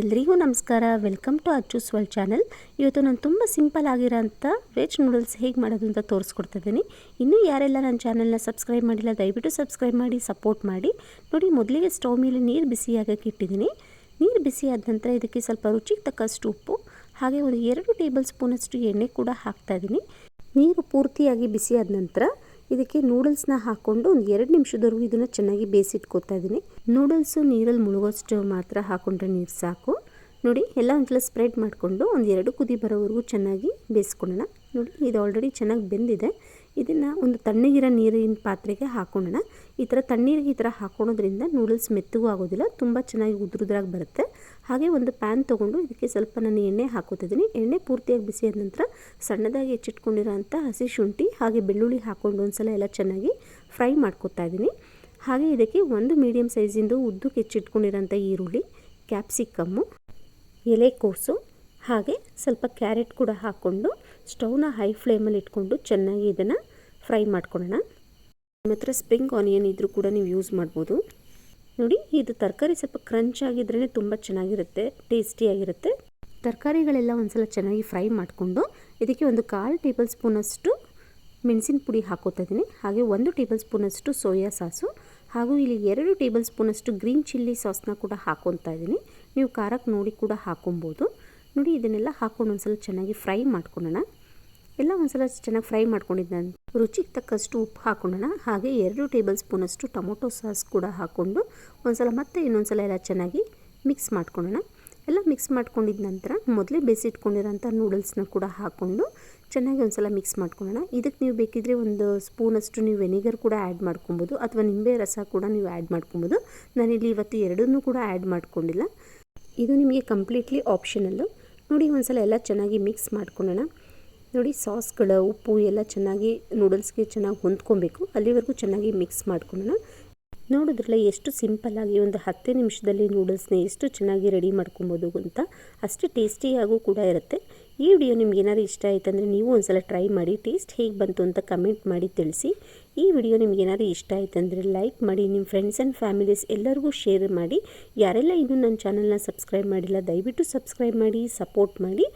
ಎಲ್ರಿಗೂ ನಮಸ್ಕಾರ. Welcome to Acchu's world channel. ಇವತ್ತು ನಾನು ತುಂಬ ಸಿಂಪಲ್ ಆಗಿರೋಂಥ ವೆಜ್ ನೂಡಲ್ಸ್ ಹೇಗೆ ಮಾಡೋದು ಅಂತ ತೋರಿಸ್ಕೊಡ್ತಿದ್ದೀನಿ ಇನ್ನೂ ಯಾರೆಲ್ಲ ನನ್ನ ಚಾನಲ್ನ ಸಬ್ಸ್ಕ್ರೈಬ್ ಮಾಡಿಲ್ಲ, ದಯವಿಟ್ಟು ಸಬ್ಸ್ಕ್ರೈಬ್ ಮಾಡಿ, ಸಪೋರ್ಟ್ ಮಾಡಿ. ನೋಡಿ, ಮೊದಲಿಗೆ ಸ್ಟವ್ ಮೇಲೆ ನೀರು ಬಿಸಿಯಾಗಕ್ಕೆ ಇಟ್ಟಿದ್ದೀನಿ. ನೀರು ಬಿಸಿ ಆದ ನಂತರ ಇದಕ್ಕೆ ಸ್ವಲ್ಪ ರುಚಿಗೆ ತಕ್ಕಷ್ಟು ಉಪ್ಪು, ಹಾಗೆ ಒಂದು ಎರಡು ಟೇಬಲ್ ಸ್ಪೂನಷ್ಟು ಎಣ್ಣೆ ಕೂಡ ಹಾಕ್ತಾಯಿದ್ದೀನಿ ನೀರು ಪೂರ್ತಿಯಾಗಿ ಬಿಸಿ ಆದ ನಂತರ ಇದಕ್ಕೆ ನೂಡಲ್ಸ್ನ ಹಾಕ್ಕೊಂಡು ಒಂದು ಎರಡು ನಿಮಿಷದವರೆಗೂ ಇದನ್ನು ಚೆನ್ನಾಗಿ ಬೇಯಿಸಿಟ್ಕೊತಾ ಇದ್ದೀನಿ ನೂಡಲ್ಸು ನೀರಲ್ಲಿ ಮುಳುಗೋಷ್ಟು ಮಾತ್ರ ಹಾಕೊಂಡ್ರೆ ನೀರು ಸಾಕು. ನೋಡಿ, ಎಲ್ಲ ಒಂದ್ಸಲ ಸ್ಪ್ರೆಡ್ ಮಾಡಿಕೊಂಡು ಒಂದು ಎರಡು ಕುದಿ ಬರೋವರೆಗೂ ಚೆನ್ನಾಗಿ ಬೇಯಿಸ್ಕೊಳ್ಳೋಣ. ನೋಡಿ, ಇದು ಆಲ್ರೆಡಿ ಚೆನ್ನಾಗಿ ಬೆಂದಿದೆ. ಇದನ್ನು ಒಂದು ತಣ್ಣಗಿರೋ ನೀರಿನ ಪಾತ್ರೆಗೆ ಹಾಕೊಳ್ಳೋಣ ಈ ಥರ ತಣ್ಣೀರಿಗೆ ಈ ಥರ ಹಾಕ್ಕೊಳೋದ್ರಿಂದ ನೂಡಲ್ಸ್ ಮೆತ್ತಗೂ ಆಗೋದಿಲ್ಲ, ತುಂಬ ಚೆನ್ನಾಗಿ ಉದುರುದ್ರಾಗಿ ಬರುತ್ತೆ. ಹಾಗೆ ಒಂದು ಪ್ಯಾನ್ ತೊಗೊಂಡು ಇದಕ್ಕೆ ಸ್ವಲ್ಪ ನಾನು ಎಣ್ಣೆ ಹಾಕೋತಿದ್ದೀನಿ. ಎಣ್ಣೆ ಪೂರ್ತಿಯಾಗಿ ಬಿಸಿ ಆದ ನಂತರ ಸಣ್ಣದಾಗಿ ಹೆಚ್ಚಿಟ್ಕೊಂಡಿರೋಂಥ ಹಸಿ ಶುಂಠಿ, ಹಾಗೆ ಬೆಳ್ಳುಳ್ಳಿ ಹಾಕ್ಕೊಂಡು ಒಂದ್ಸಲ ಎಲ್ಲ ಚೆನ್ನಾಗಿ ಫ್ರೈ ಮಾಡ್ಕೊತಾ ಇದ್ದೀನಿ. ಹಾಗೆ ಇದಕ್ಕೆ ಒಂದು ಮೀಡಿಯಮ್ ಸೈಜಿಂದು ಉದ್ದಕ್ಕೆ ಹೆಚ್ಚಿಟ್ಕೊಂಡಿರೋಂಥ ಈರುಳ್ಳಿ ಕ್ಯಾಪ್ಸಿಕಮ್ಮು ಎಲೆಕೋಸು ಹಾಗೆ ಸ್ವಲ್ಪ ಕ್ಯಾರೆಟ್ ಕೂಡ ಹಾಕ್ಕೊಂಡು ಸ್ಟೌನ ಹೈ ಫ್ಲೇಮಲ್ಲಿ ಇಟ್ಕೊಂಡು ಚೆನ್ನಾಗಿ ಇದನ್ನು ಫ್ರೈ ಮಾಡ್ಕೊಳ್ಳೋಣ. ನಿಮ್ಮ ಹತ್ರ ಸ್ಪ್ರಿಂಗ್ ಆನಿಯನ್ ಇದ್ದರೂ ಕೂಡ ನೀವು ಯೂಸ್ ಮಾಡ್ಬೋದು. ನೋಡಿ, ಇದು ತರಕಾರಿ ಸ್ವಲ್ಪ ಕ್ರಂಚ್ ಆಗಿದ್ರೇ ತುಂಬ ಚೆನ್ನಾಗಿರುತ್ತೆ ಟೇಸ್ಟಿಯಾಗಿರುತ್ತೆ ತರಕಾರಿಗಳೆಲ್ಲ ಒಂದ್ಸಲ ಚೆನ್ನಾಗಿ ಫ್ರೈ ಮಾಡಿಕೊಂಡು ಇದಕ್ಕೆ ಒಂದು ಕಾಲು ಟೇಬಲ್ ಸ್ಪೂನಷ್ಟು ಮೆಣಸಿನ ಪುಡಿ ಹಾಕೋತಾ ಇದ್ದೀನಿ. ಹಾಗೆ ಒಂದು ಟೇಬಲ್ ಸ್ಪೂನಷ್ಟು ಸೋಯಾ ಸಾಸು ಹಾಗೂ ಇಲ್ಲಿ ಎರಡು ಟೇಬಲ್ ಸ್ಪೂನಷ್ಟು ಗ್ರೀನ್ ಚಿಲ್ಲಿ ಸಾಸ್ನ ಕೂಡ ಹಾಕೊತಾ ಇದ್ದೀನಿ. ನೀವು ಖಾರಕ್ಕೆ ನೋಡಿ ಕೂಡ ಹಾಕೊಬೋದು. ನೋಡಿ ಇದನ್ನೆಲ್ಲ ಹಾಕೊಂಡು ಒಂದ್ಸಲ ಚೆನ್ನಾಗಿ ಫ್ರೈ ಮಾಡ್ಕೊಳ್ಳೋಣ ಎಲ್ಲ ಒಂದ್ಸಲ ಚೆನ್ನಾಗಿ ಫ್ರೈ ಮಾಡ್ಕೊಂಡಿದ್ದ ರುಚಿಗೆ ತಕ್ಕಷ್ಟು ಉಪ್ಪು ಹಾಕೊಳ್ಳೋಣ ಹಾಗೆ ಎರಡು ಟೇಬಲ್ ಸ್ಪೂನಷ್ಟು ಟೊಮೊಟೊ ಸಾಸ್ ಕೂಡ ಹಾಕ್ಕೊಂಡು ಒಂದ್ಸಲ ಮತ್ತೆ ಇನ್ನೊಂದ್ಸಲ ಎಲ್ಲ ಚೆನ್ನಾಗಿ ಮಿಕ್ಸ್ ಮಾಡ್ಕೊಳ್ಳೋಣ ಎಲ್ಲ ಮಿಕ್ಸ್ ಮಾಡ್ಕೊಂಡಿದ ನಂತರ ಮೊದಲೇ ಬೇಯಿಸಿಟ್ಕೊಂಡಿರೋಂಥ ನೂಡಲ್ಸ್ನ ಕೂಡ ಹಾಕ್ಕೊಂಡು ಚೆನ್ನಾಗಿ ಒಂದ್ಸಲ ಮಿಕ್ಸ್ ಮಾಡ್ಕೊಳ್ಳೋಣ ಇದಕ್ಕೆ ನೀವು ಬೇಕಿದ್ರೆ ಒಂದು ಸ್ಪೂನಷ್ಟು ನೀವು ವೆನಿಗರ್ ಕೂಡ ಆ್ಯಡ್ ಮಾಡ್ಕೊಬೋದು ಅಥವಾ ನಿಂಬೆ ರಸ ಕೂಡ ನೀವು ಆ್ಯಡ್ ಮಾಡ್ಕೊಬೋದು. ನಾನಿಲ್ಲಿ ಇವತ್ತು ಎರಡನ್ನೂ ಕೂಡ ಆ್ಯಡ್ ಮಾಡ್ಕೊಂಡಿಲ್ಲ. ಇದು ನಿಮಗೆ ಕಂಪ್ಲೀಟ್ಲಿ ಆಪ್ಷನಲ್ಲು. ನೋಡಿ, ಒಂದ್ಸಲ ಎಲ್ಲ ಚೆನ್ನಾಗಿ ಮಿಕ್ಸ್ ಮಾಡ್ಕೊಳ್ಳೋಣ ನೋಡಿ, ಸಾಸ್ಗಳು, ಉಪ್ಪು ಎಲ್ಲ ಚೆನ್ನಾಗಿ ನೂಡಲ್ಸ್ಗೆ ಚೆನ್ನಾಗಿ ಹೊಂದ್ಕೊಬೇಕು. ಅಲ್ಲಿವರೆಗೂ ಚೆನ್ನಾಗಿ ಮಿಕ್ಸ್ ಮಾಡ್ಕೊಳ್ಳೋಣ ನೋಡಿದ್ರಲ್ಲ ಎಷ್ಟು ಸಿಂಪಲ್ಲಾಗಿ ಒಂದು ಹತ್ತೇ ನಿಮಿಷದಲ್ಲಿ ನೂಡಲ್ಸ್ನ ಎಷ್ಟು ಚೆನ್ನಾಗಿ ರೆಡಿ ಮಾಡ್ಕೊಬೋದು ಅಂತ ಅಷ್ಟು ಟೇಸ್ಟಿಯಾಗೂ ಕೂಡ ಇರುತ್ತೆ. ಈ ವಿಡಿಯೋ ನಿಮ್ಗೆ ಏನಾದ್ರು ಇಷ್ಟ ಆಯ್ತು ಅಂದರೆ ನೀವು ಒಂದ್ಸಲ ಟ್ರೈ ಮಾಡಿ, ಟೇಸ್ಟ್ ಹೇಗೆ ಬಂತು ಅಂತ ಕಮೆಂಟ್ ಮಾಡಿ ತಿಳಿಸಿ. ಈ ವಿಡಿಯೋ ನಿಮ್ಗೆ ಏನಾದ್ರು ಇಷ್ಟ ಆಯ್ತು ಅಂದರೆ ಲೈಕ್ ಮಾಡಿ, ನಿಮ್ಮ ಫ್ರೆಂಡ್ಸ್ ಆ್ಯಂಡ್ ಫ್ಯಾಮಿಲೀಸ್ ಎಲ್ಲರಿಗೂ ಶೇರ್ ಮಾಡಿ. ಯಾರೆಲ್ಲ ಇನ್ನೂ ನನ್ನ ಚಾನಲ್ನ ಸಬ್ಸ್ಕ್ರೈಬ್ ಮಾಡಿಲ್ಲ, ದಯವಿಟ್ಟು ಸಬ್ಸ್ಕ್ರೈಬ್ ಮಾಡಿ, ಸಪೋರ್ಟ್ ಮಾಡಿ.